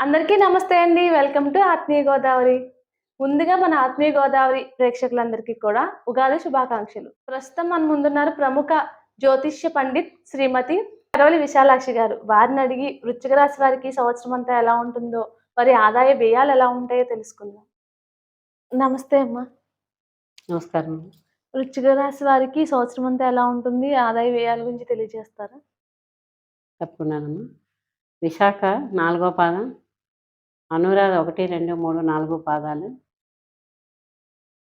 అందరికీ నమస్తే అండి. వెల్కమ్ టు ఆత్మీయ గోదావరి. ముందుగా మన ఆత్మీయ గోదావరి ప్రేక్షకులందరికీ కూడా ఉగాది శుభాకాంక్షలు. ప్రస్తుతం మన ముందున్నారు ప్రముఖ జ్యోతిష్య పండిత్ శ్రీమతి కరవలి విశాలాక్షి గారు. వారిని అడిగి వృశ్చిక రాశి వారికి సంవత్సరం అంతా ఎలా ఉంటుందో వారి ఆదాయ వ్యయాలు ఎలా ఉంటాయో తెలుసుకుందాం. నమస్తే అమ్మా. నమస్కారం వృశ్చిక రాశి వారికి సంవత్సరం అంతా ఎలా ఉంటుంది? ఆదాయ వ్యయాల గురించి తెలియజేస్తారా? తప్పకుండానమ్మా విశాఖ నాలుగో పాదం అనురాధ ఒకటి రెండు మూడు నాలుగు పాదాలు.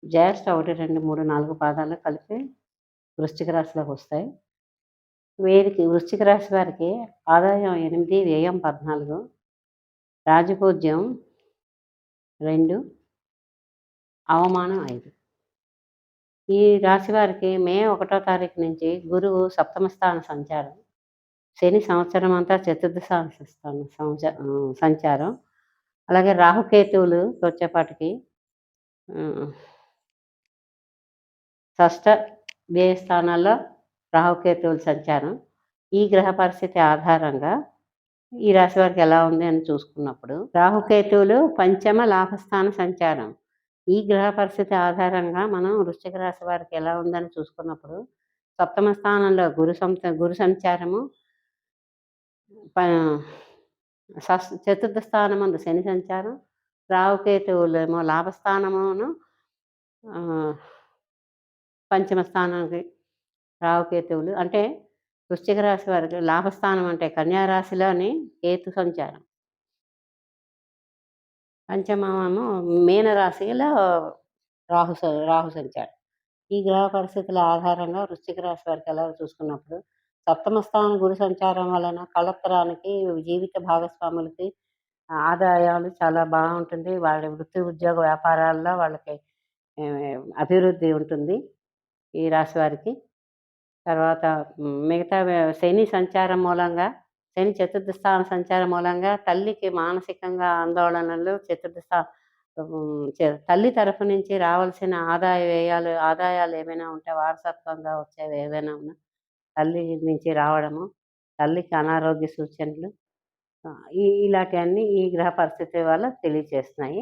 జ్యేష్ఠ ఒకటి రెండు మూడు నాలుగు పాదాలు కలిపి వృశ్చిక రాశిలోకి వస్తాయి. వీరికి వృశ్చిక రాశి వారికి ఆదాయం ఎనిమిది వ్యయం పద్నాలుగు రాజపూజ్యం రెండు అవమానం ఐదు. ఈ రాశి వారికి మే ఒకటో తారీఖు నుంచి గురువు సప్తమ స్థాన సంచారం శని సంవత్సరం అంతా చతుర్థ స్థాన సంచారం అలాగే రాహుకేతువులు వచ్చేపాటికి షష్ట వ్యయ స్థానాల్లో రాహుకేతువులు సంచారం. ఈ గ్రహ పరిస్థితి ఆధారంగా ఈ రాశి వారికి ఎలా ఉంది అని చూసుకున్నప్పుడు రాహుకేతువులు పంచమ లాభస్థాన సంచారం. ఈ గ్రహ పరిస్థితి ఆధారంగా మనం వృశ్చిక రాశి వారికి ఎలా ఉందని చూసుకున్నప్పుడు సప్తమ స్థానంలో గురు సంత గురు సంచారము ప- షష్ చతుర్థ స్థానమందు శని సంచారం రావుకేతువులేమో లాభస్థానమును పంచమ స్థానానికి రావుకేతువులు అంటే వృశ్చిక రాశి వారికి లాభస్థానం అంటే కన్యారాశిలోని కేతు సంచారం. పంచమము మీనరాశిలో రాహు స- రాహు సంచారం. ఈ గ్రహ పరిస్థితుల ఆధారంగా వృశ్చిక రాశి వారికి ఎలా చూసుకున్నప్పుడు సప్తమ స్థానం గురు సంచారం వలన కళత్రానికి జీవిత భాగస్వాములకి ఆదాయాలు చాలా బాగుంటుంది. వాళ్ళ వృత్తి ఉద్యోగ వ్యాపారాల్లో వాళ్ళకి అభివృద్ధి ఉంటుంది ఈ రాశి వారికి. తర్వాత మిగతా శని సంచారం మూలంగా శని చతుర్థ స్థాన సంచారం మూలంగా తల్లికి మానసికంగా ఆందోళనలు చతుర్థ స్థా తల్లి తరఫు నుంచి రావాల్సిన ఆదాయ వ్యయాలు ఆదాయాలు ఏమైనా ఉంటే వారసత్వంగా వచ్చేవి ఏదైనా ఉన్నా తల్లి నుంచి రావడము తల్లికి అనారోగ్య సూచనలు ఈ ఇలాంటివన్నీ ఈ గ్రహ పరిస్థితి వల్ల తెలియజేస్తున్నాయి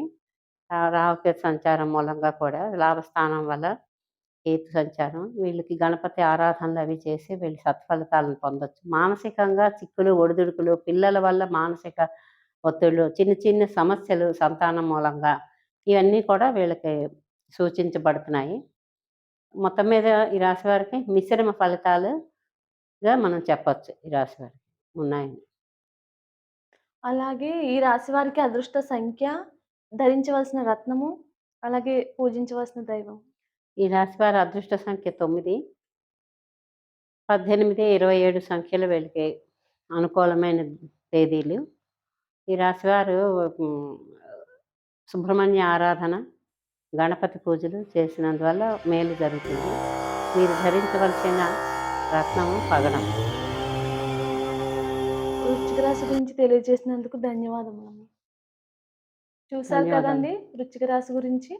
ఆ రాహుకేతు సంచారం మూలంగా కూడా లాభస్థానం వల్ల కేతు సంచారం వీళ్ళకి గణపతి ఆరాధనలు అవి చేసి వీళ్ళు సత్ఫలితాలను పొందొచ్చు. మానసికంగా చిక్కులు ఒడిదుడుకులు పిల్లల వల్ల మానసిక ఒత్తిళ్ళు చిన్న చిన్న సమస్యలు సంతానం మూలంగా ఇవన్నీ కూడా వీళ్ళకి సూచించబడుతున్నాయి. మొత్తం మీద ఈ రాశి వారికి మిశ్రమ ఫలితాలు ఫలితాలుగా మనం చెప్పొచ్చు ఈ రాశి వారికి ఉన్నాయని. అలాగే ఈ రాశి వారికి అదృష్ట సంఖ్య ధరించవలసిన రత్నము అలాగే పూజించవలసిన దైవం. ఈ రాశి వారి అదృష్ట సంఖ్య తొమ్మిది. పద్దెనిమిది ఇరవై ఏడు సంఖ్యలు వీళ్ళకి అనుకూలమైన తేదీలు. ఈ రాశివారు సుబ్రహ్మణ్య ఆరాధన గణపతి పూజలు చేసినందువల్ల మేలు జరుగుతుంది. మీరు ధరించవలసిన రత్నము పగడం వృశ్చిక రాశి గురించి తెలియజేసినందుకు ధన్యవాదములు ధన్యవాదాలు. కదండి వృశ్చిక రాశి గురించి?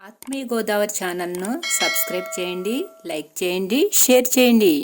ఆత్మీయ గోదావరి ఛానల్ను సబ్స్క్రైబ్ చేయండి లైక్ చేయండి షేర్ చేయండి.